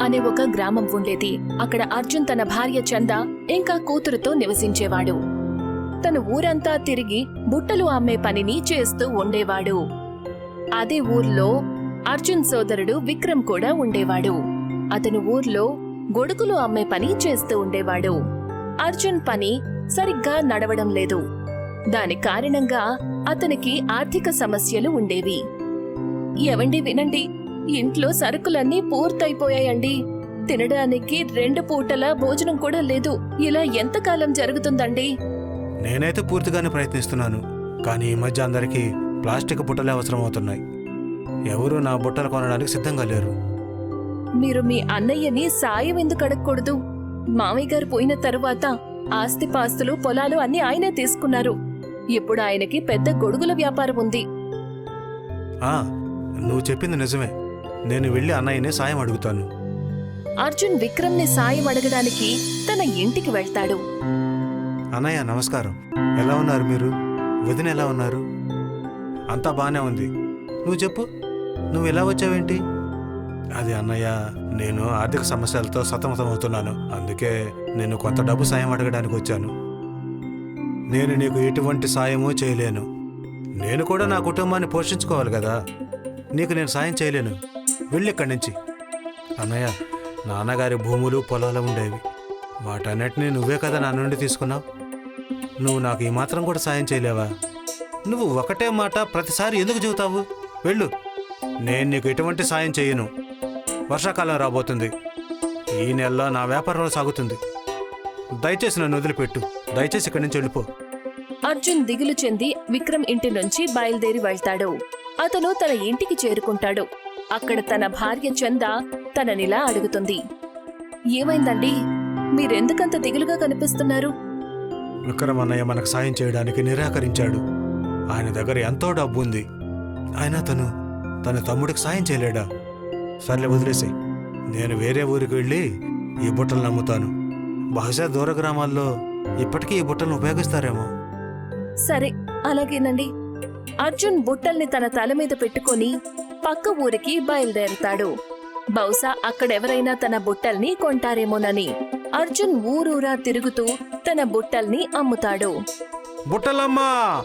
అనే ఒక గ్రామం ఉండేది. అక్కడ అర్జున్ తన భార్య చంద ఇంకా కూతురుతో నివసించేవాడు. తన ఊరంతా తిరిగి బుట్టలు అమ్మే పనిని చేస్తూ ఉండేవాడు. అదే ఊర్లో అర్జున్ సోదరుడు విక్రమ్ కూడా ఉండేవాడు. అతను ఊర్లో గొడుగులు అమ్మే పని చేస్తూ ఉండేవాడు. అర్జున్ పని సరిగ్గా నడవడం లేదు. దాని కారణంగా అతనికి ఆర్థిక సమస్యలు ఉండేవి. ఎవండి వినండి ఇంట్లో సరుకులన్నీ పూర్తయిపోయాయండి. తినడానికి రెండు పూటల భోజనం కూడా లేదు. ఇలా ఎంతకాలం జరుగుతుందండి? నేనైతే పూర్తిగానే ప్రయత్నిస్తున్నాను. కానీ ఈ మధ్య అందరికీ ప్లాస్టిక్ బుట్టలే అవసరం అవుతున్నాయి ఎవరు నా బుట్టలు కొనడానికి సిద్ధంగా లేరు. మీరు మీ అన్నయ్యని సాయం ఎందుకు అడగకూడదు? మామయ్య గారు పోయిన తరువాత ఆస్తిపాస్తులు పొలాలు అన్ని ఆయనే తీసుకున్నారు. ఇప్పుడు ఆయనకి పెద్ద గొడుగుల వ్యాపారం ఉంది. ఆ నువ్వు చెప్పింది నిజమే. నేను వెళ్ళి అన్నయ్యనే సాయం అడుగుతాను. అర్జున్ విక్రమ్ని సాయం అడగడానికి తన ఇంటికి వెళ్తాడు. అన్నయ్య నమస్కారం. ఎలా ఉన్నారు మీరు? వదిన ఎలా ఉన్నారు? అంతా బానే ఉంది. నువ్వు చెప్పు. నువ్వు ఎలా వచ్చావేంటి? అది అన్నయ్య నేను ఆర్థిక సమస్యలతో సతమతమవుతున్నాను. అందుకే నేను కొంత డబ్బు సాయం అడగడానికి వచ్చాను. నేను నీకు ఎటువంటి సాయమూ చేయలేను. నేను కూడా నా కుటుంబాన్ని పోషించుకోవాలి కదా. నీకు నేను సాయం చేయలేను. వెళ్ళి ఇక్కడి నుంచి అన్నయ్య నాన్నగారి భూములు పొలాలు ఉండేవి. వాటన్నిటినీ నువ్వే కదా నా నుండి తీసుకున్నావు? నువ్వు నాకు ఈ మాత్రం కూడా సాయం చేయలేవా? నువ్వు ఒకటే మాట ప్రతిసారి ఎందుకు చెబుతావు? వెళ్ళు. నేను నీకు ఎటువంటి సాయం చేయను. వర్షాకాలం రాబోతుంది. ఈ నెలలో నా వ్యాపారంలో సాగుతుంది. దయచేసి నన్ను వదిలిపెట్టు. దయచేసి ఇక్కడి నుంచి వెళ్ళిపో. అర్జున్ దిగులు చెంది విక్రమ్ ఇంటి నుంచి బయలుదేరి వెళ్తాడు. అతను తన ఇంటికి చేరుకుంటాడు. అక్కడ తన భార్య చంద తననిలా అడుగుతుంది. ఏమైందండి? మీరెందుకంత దిగులుగా కనిపిస్తున్నారు? విక్రమ్ అన్నయ్య మనకు సాయం చేయడానికి నిరాకరించాడు. ఆయన దగ్గర ఎంతో డబ్బు ఉంది. అయినా తను తన తమ్ముడికి సాయం చేయలేడా? సర్లే వదిలేసి. నేను వేరే ఊరికి వెళ్ళి ఈ బుట్టలు నమ్ముతాను. బహుశా దూర గ్రామాల్లో ఇప్పటికీ ఈ బుట్టలను ఉపయోగిస్తారేమో. సరే అలాగేనండి. అర్జున్ బుట్టల్ని తన తల మీద పెట్టుకొని పక్క ఊరికి బయలుదేరతాడు. బహుశా అక్కడెవరైనా తన బుట్టల్ని కొంటారేమోనని అర్జున్ ఊరూరా తిరుగుతూ తన బుట్టల్ని అమ్ముతాడు. బుట్టలమ్మా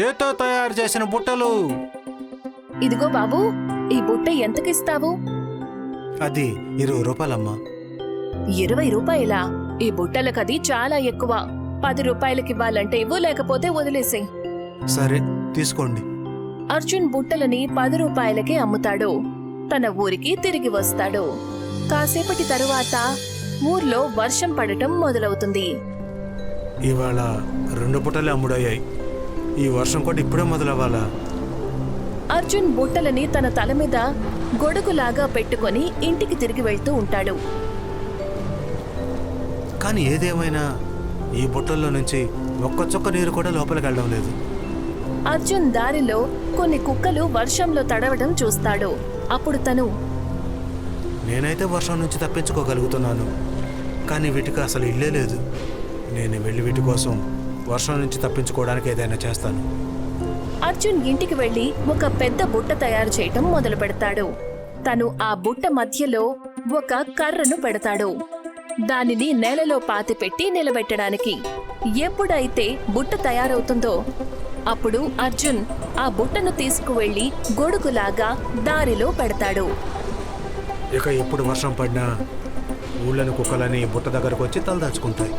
చేత్తో తయారు చేసిన బుట్టలు. ఇదిగో బాబు ఈ బుట్ట ఎంతకిస్తావు? అది ఇరవై రూపాయలమ్మా. ఇరవై రూపాయలా? ఈ బుట్టలకది చాలా ఎక్కువ. పది రూపాయలకివ్వాలంటే ఇవ్వు లేకపోతే వదిలేసే సరే తీసుకోండి. అర్జున్ బుట్టలని పది రూపాయలకే అమ్ముతాడు. తన ఊరికి తిరిగి వస్తాడు. కాసేపటి తరువాత ఊర్లో వర్షం పడటం మొదలవుతుంది. ఇవాళ రెండు బుట్టలే అమ్ముడయ్యాయి. ఈ వర్షం కూడా ఇప్పుడే మొదలవ్వాలా? అర్జున్ బుట్టలని తన తల మీద గొడుగులాగా పెట్టుకొని ఇంటికి తిరిగి వెళ్తూ ఉంటాడు. కానీ ఏదేమైనా ఈ బుట్టల్లో నుంచి ఒక్క చుక్క నీరు కూడా లోపలికి వెళ్ళడం లేదు. అర్జున్ దారిలో కొన్ని కుక్కలు వర్షంలో తడవడం చూస్తాడు. అప్పుడు తను నేనైతే వర్షం నుంచి తప్పించుకోగలుగుతున్నాను. కానీ వీటికి అసలు ఇల్లే లేదు. నేను వెళ్ళి వీటి కోసం వర్షం నుంచి తప్పించుకోవడానికి ఏదైనా చేస్తాను. అర్జున్ ఇంటికి వెళ్ళి ఒక పెద్ద బుట్ట తయారు చేయటం మొదలు పెడతాడు. తను ఆ బుట్ట మధ్యలో ఒక కర్రను పెడతాడు. దానిని నేలలో పాతిపెట్టి నిలబెట్టడానికి. ఎప్పుడైతే బుట్ట తయారవుతుందో అప్పుడు అర్జున్ ఆ బుట్టను తీసుకువెళ్ళి గొడుగులాగా దారిలో పెడతాడు. ఇక ఎప్పుడు వర్షం పడినా ఊళ్ళని కుక్కలని బుట్ట దగ్గరకు వచ్చి తలదాచుకుంటాయి.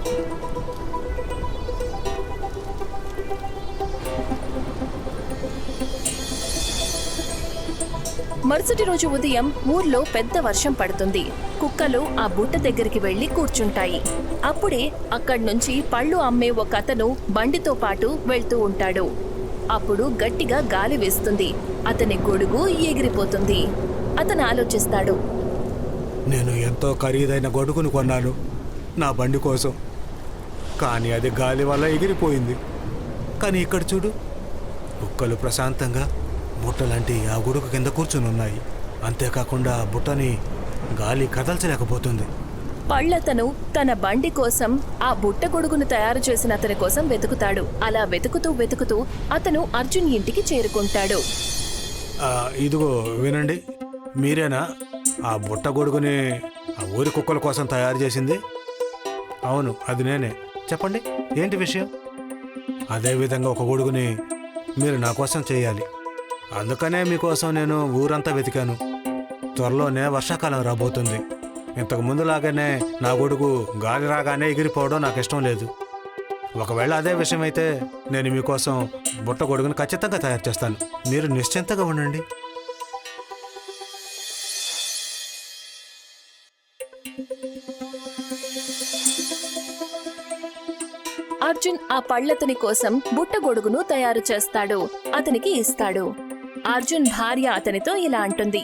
మరుసటి రోజు ఉదయం ఊర్లో పెద్ద వర్షం పడుతుంది. కుక్కలు ఆ బుట్ట దగ్గరికి వెళ్ళి కూర్చుంటాయి. అప్పుడే అక్కడి నుంచి పళ్ళు అమ్మే ఒక అతను బండితో పాటు వెళ్తూ ఉంటాడు. అప్పుడు గట్టిగా గాలి వేస్తుంది. అతని గొడుగు ఎగిరిపోతుంది. అతను ఆలోచిస్తాడు. నేను ఎంతో ఖరీదైన గొడుగును కొన్నాను. నా బండి కోసం. కానీ అది గాలి వల్ల ఎగిరిపోయింది. కానీ ఇక్కడ చూడు కుక్కలు ప్రశాంతంగా బుట్టలాంటి ఆ గొడుగు కింద కూర్చుని ఉన్నాయి. అంతేకాకుండా బుట్టని గాలి కదల్చలేకపోతుంది. పళ్ళతను తన బండి కోసం ఆ బుట్ట గొడుగును తయారు చేసిన అతని కోసం వెతుకుతాడు. అలా వెతుకుతూ వెతుకుతూ అతను అర్జున్ ఇంటికి చేరుకుంటాడు. ఇదిగో వినండి. మీరేనా ఆ బుట్ట గొడుగుని ఆ ఊరి కుక్కల కోసం తయారు చేసింది? అవును అది నేనే. చెప్పండి ఏంటి విషయం? అదేవిధంగా ఒక గొడుగుని మీరు నా కోసం చేయాలి. అందుకనే మీకోసం నేను ఊరంతా వెతికాను. త్వరలోనే వర్షాకాలం రాబోతుంది. ఇంతకు ముందులాగానే నా గొడుగు గాలి రాగానే ఎగిరిపోవడం నాకు ఇష్టం లేదు. ఒకవేళ అదే విషయం అయితే నేను మీకోసం బుట్ట గొడుగును ఖచ్చితంగా తయారు చేస్తాను. మీరు నిశ్చింతగా ఉండండి. అర్జున్ ఆ పళ్ళతని కోసం బుట్ట గొడుగును తయారు చేస్తాడు. అతనికి ఇస్తాడు. అర్జున్ భార్య అతనితో ఇలా అంటుంది.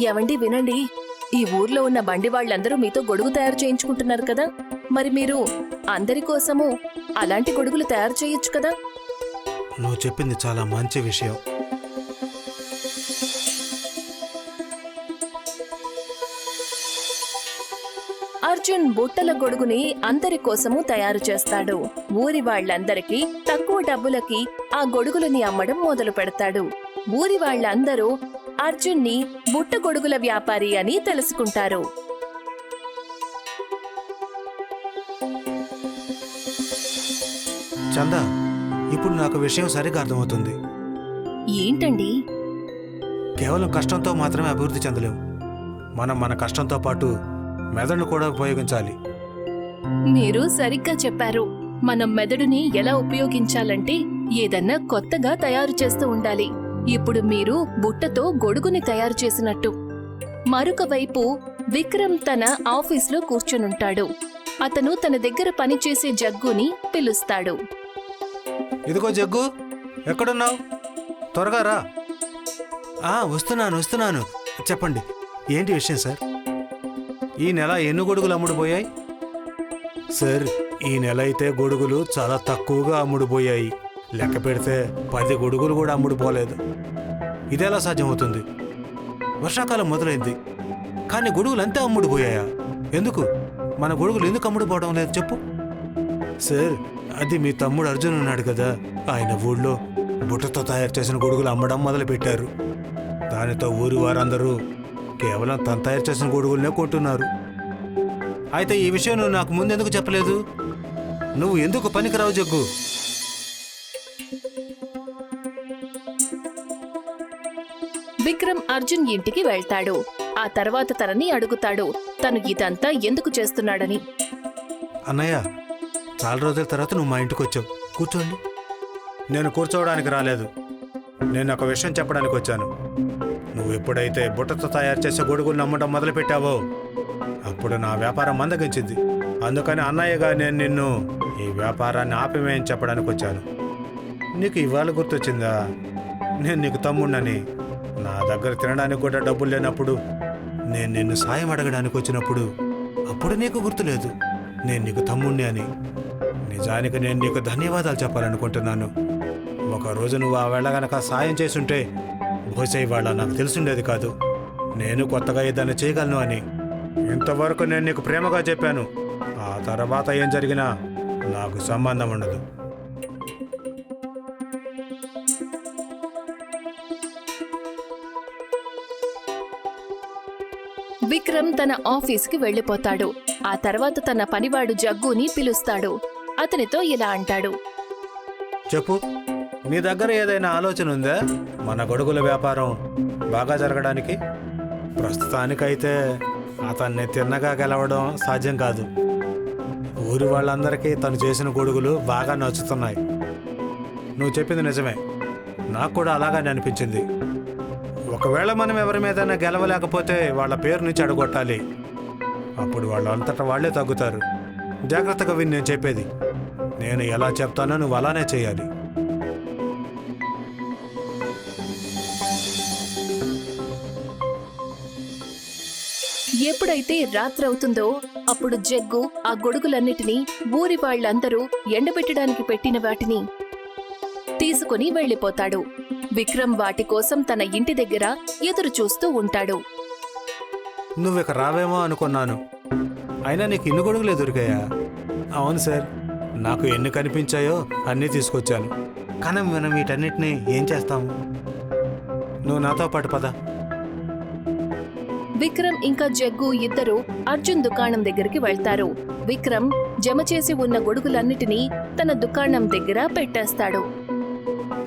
ఎవండి వినండి. ఈ ఊర్లో ఉన్న బండి వాళ్ళందరూ మీతో గొడుగు తయారు చేయించుకుంటున్నారు కదా? మరి మీరు అందరి కోసము అలాంటి గొడుగులు తయారు చేయొచ్చు కదా? నువ్వు చెప్పింది చాలా మంచి విషయం. అర్జున్ బుట్టల గొడుగుని అందరి కోసము తయారు చేస్తాడు. ఊరి వాళ్ళందరికీ తక్కువ డబ్బులకి ఆ గొడుగులని అమ్మడం మొదలు పెడతాడు ఊరి వాళ్ళందరూ అర్జున్ని బుట్ట గొడుగుల వ్యాపారి అని తెలుసుకుంటారు. చందా ఇప్పుడు నాకు విషయం సరిగా అర్థమవుతుంది. ఏంటండి? కేవలం కష్టంతో మాత్రమే అభివృద్ధి చెందలేము మనం మన కష్టంతో పాటు మెదడును కూడా ఉపయోగించాలి. మీరు సరిగ్గా చెప్పారు. మనం మెదడుని ఎలా ఉపయోగించాలంటే ఏదన్నా కొత్తగా తయారు చేస్తూ ఉండాలి. ఇప్పుడు మీరు బుట్టతో గొడుగుని తయారు చేసినట్టు. మరొక వైపు విక్రమ్ తన ఆఫీస్లో కూర్చొనుంటాడు. అతను తన దగ్గర పనిచేసే జగ్గుని పిలుస్తాడు. ఇదిగో జగ్గు ఎక్కడున్నావు? త్వరగా రా. ఆ, వస్తున్నాను వస్తున్నాను. చెప్పండి ఏంటి విషయం సార్? ఈ నెల ఎన్ని గొడుగులు అమ్ముడుపోయాయి? సార్ ఈ నెల అయితే గొడుగులు చాలా తక్కువగా అమ్ముడుపోయాయి. లెక్క పెడితే పది గొడుగులు కూడా అమ్ముడు పోలేదు. ఇదెలా సాధ్యమవుతుంది? వర్షాకాలం మొదలైంది. కానీ గొడుగులు అంతే అమ్ముడు పోయాయా? ఎందుకు? మన గొడుగులు ఎందుకు అమ్ముడు పోవడం లేదు చెప్పు. సార్ అది మీ తమ్ముడు అర్జున్ ఉన్నాడు కదా. ఆయన ఊళ్ళో బుట్టతో తయారు చేసిన గొడుగులు అమ్మడం మొదలుపెట్టారు. దానితో ఊరి వారందరూ కేవలం తను తయారు చేసిన గొడుగులనే కొంటున్నారు అయితే ఈ విషయం నువ్వు నాకు ముందెందుకు చెప్పలేదు? నువ్వు ఎందుకు పనికిరావు జగ్గు? అర్జున్ ఇంటికి వెళ్తాడు. ఆ తర్వాత తనని అడుగుతాడు. తను ఇదంతా ఎందుకు చేస్తున్నాడని. అన్నయ్య చాలా రోజుల తర్వాత నువ్వు మా ఇంటికి వచ్చావు. కూర్చోండి. నేను కూర్చోవడానికి రాలేదు. నేను ఒక విషయం చెప్పడానికి వచ్చాను. నువ్వు ఎప్పుడైతే బుట్టతో తయారు చేసే గొడుగులు నమ్మడం మొదలుపెట్టావో అప్పుడు నా వ్యాపారం మందగించింది. అందుకని అన్నయ్యగా నేను నిన్ను ఈ వ్యాపారాన్ని ఆపివేయని చెప్పడానికి వచ్చాను. నీకు ఇవాళ గుర్తొచ్చిందా? నేను నీకు తమ్ముడినని దగ్గర తినడానికి కూడా డబ్బులు లేనప్పుడు నేను నిన్ను సాయం అడగడానికి వచ్చినప్పుడు అప్పుడు నీకు గుర్తులేదు. నేను నీకు తమ్ముణ్ణి అని. నిజానికి నేను నీకు ధన్యవాదాలు చెప్పాలనుకుంటున్నాను. ఒక రోజు నువ్వు ఆ వేళ గనక సాయం చేసుంటే బహుశా ఇవాళ నాకు తెలిసిండేది కాదు. నేను కొత్తగా ఏదైనా చేయగలను అని. ఇంతవరకు నేను నీకు ప్రేమగా చెప్పాను. ఆ తర్వాత ఏం జరిగినా నాకు సంబంధం ఉండదు. విక్రమ్ తన ఆఫీస్కి వెళ్ళిపోతాడు. ఆ తర్వాత తన పనివాడు జగ్గుని పిలుస్తాడు. అతనితో ఇలా అంటాడు. చెప్పు నీ దగ్గర ఏదైనా ఆలోచన ఉందా? మన గొడుగుల వ్యాపారం బాగా జరగడానికి? ప్రస్తుతానికైతే అతన్ని తిన్నగా గెలవడం సాధ్యం కాదు. ఊరి వాళ్ళందరికీ తను చేసిన గొడుగులు బాగా నచ్చుతున్నాయి. నువ్వు చెప్పింది నిజమే. నాకు కూడా అలాగానే అనిపించింది. ఒకవేళ మనం ఎవరి మీదైనా గెలవలేకపోతే వాళ్ళ పేరుని చెడగొట్టాలి. అప్పుడు వాళ్ళంతటా వాళ్ళే తగ్గుతారు. జాగ్రత్తగా విని నేను చెప్పేది. నేను ఎలా చెప్తానో నువ్వు అలానే చేయాలి. ఎప్పుడైతే రాత్రవుతుందో అప్పుడు జగ్గు ఆ గొడుగులన్నిటినీ ఊరి వాళ్ళందరూ ఎండబెట్టడానికి పెట్టిన వాటిని తీసుకుని వెళ్ళిపోతాడు. విక్రమ్ వాటి కోసం తన ఇంటి దగ్గర ఎదురు చూస్తూ ఉంటాడు. నువ్వు ఇక రావేమో అనుకున్నాను. అయినా నీకు ఇన్ని గొడుగులే దొరికాయా? అవును సార్ నాకు ఎన్ని కనిపించాయో అన్నీ తీసుకొచ్చాను. కానీ మనం వీటన్నిటిని ఏం చేస్తాము? నువ్వు నాతో పాటు పద. విక్రమ్ ఇంకా జగ్గు ఇద్దరు అర్జున్ దుకాణం దగ్గరికి వెళ్తారు. విక్రమ్ జమ చేసి ఉన్న గొడుగులన్నిటినీ తన దుకాణం దగ్గర పెట్టేస్తాడు.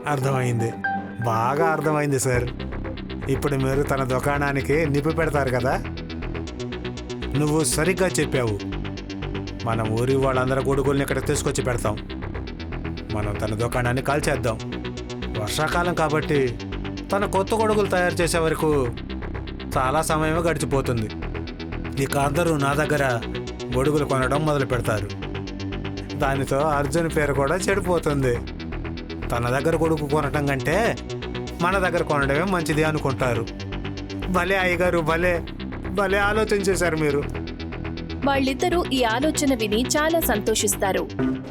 అర్థమైంది. బాగా అర్థమైంది సార్. ఇప్పుడు మీరు తన దుకాణానికి నిప్పు పెడతారు కదా? నువ్వు సరిగ్గా చెప్పావు. మన ఊరి వాళ్ళందరి గొడుగుల్ని ఇక్కడ తీసుకొచ్చి పెడతాం. మనం తన దుకాణాన్ని కాల్చేద్దాం. వర్షాకాలం కాబట్టి తన కొత్త గొడుగులు తయారు చేసే వరకు చాలా సమయమే గడిచిపోతుంది. ఇక అందరూ నా దగ్గర గొడుగులు కొనడం మొదలు పెడతారు దానితో అర్జున్ పేరు కూడా చెడిపోతుంది. తన దగ్గర కొడుకు కొనటం కంటే మన దగ్గర కొనడమే మంచిది అనుకుంటారు. భలే అయ్యగారు భలే భలే ఆలోచన చేశారు మీరు. వాళ్ళిద్దరూ ఈ ఆలోచన విని చాలా సంతోషిస్తారు.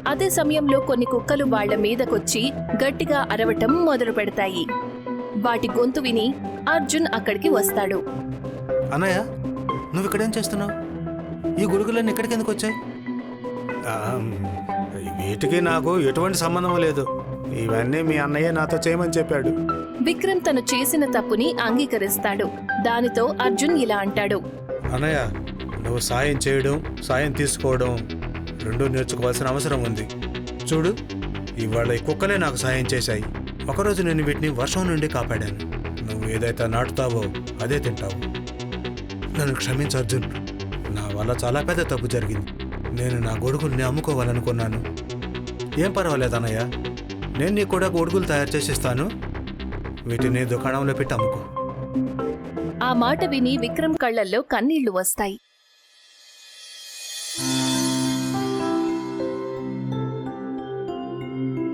అదే సమయంలో కొన్ని కుక్కలు వాళ్ళ మీదకొచ్చి గట్టిగా అరవటం మొదలు పెడతాయి. వాటి గొంతు విని అర్జున్ అక్కడికి వస్తాడు. అన్నయ్య నువ్వు ఇక్కడేం చేస్తున్నావు? ఈ గొడుగులన్నీ ఇక్కడికి ఎందుకు వచ్చాయి? ఆ, వీటికి నాకు ఎటువంటి సంబంధం లేదు. ఇవన్నీ మీ అన్నయ్య నాతో చేయమని చెప్పాడు. విక్రమ్ తను చేసిన తప్పుని అంగీకరిస్తాడు. దానితో అర్జున్ ఇలా అంటాడు. అన్నయ్య నువ్వు సాయం చేయడం సాయం తీసుకోవడం రెండూ నేర్చుకోవాల్సిన అవసరం ఉంది. చూడు ఇవాళ ఈ కుక్కలే నాకు సాయం చేశాయి. ఒకరోజు నేను వీటిని వర్షం నుండి కాపాడాను. నువ్వు ఏదైతే నాటుతావో అదే తింటావు. నన్ను క్షమించు అర్జున్. నా వల్ల చాలా పెద్ద తప్పు జరిగింది. నేను నా గొడుగుల్ని అమ్ముకోవాలనుకున్నాను. ఏం పర్వాలేదు అన్నయ్య. నేను నీకు కూడా గొడుగులు తయారు చేసిస్తాను వీటిని దుకాణంలో పెట్టి అమ్ముకో. ఆ మాట విని విక్రమ్ కళ్ళల్లో కన్నీళ్ళు వస్తాయి.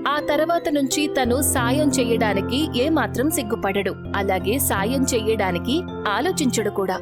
ఆ తర్వాత నుంచి తను సాయం చెయ్యడానికి ఏమాత్రం సిగ్గుపడడు. అలాగే సాయం చెయ్యడానికి ఆలోచించడు కూడా.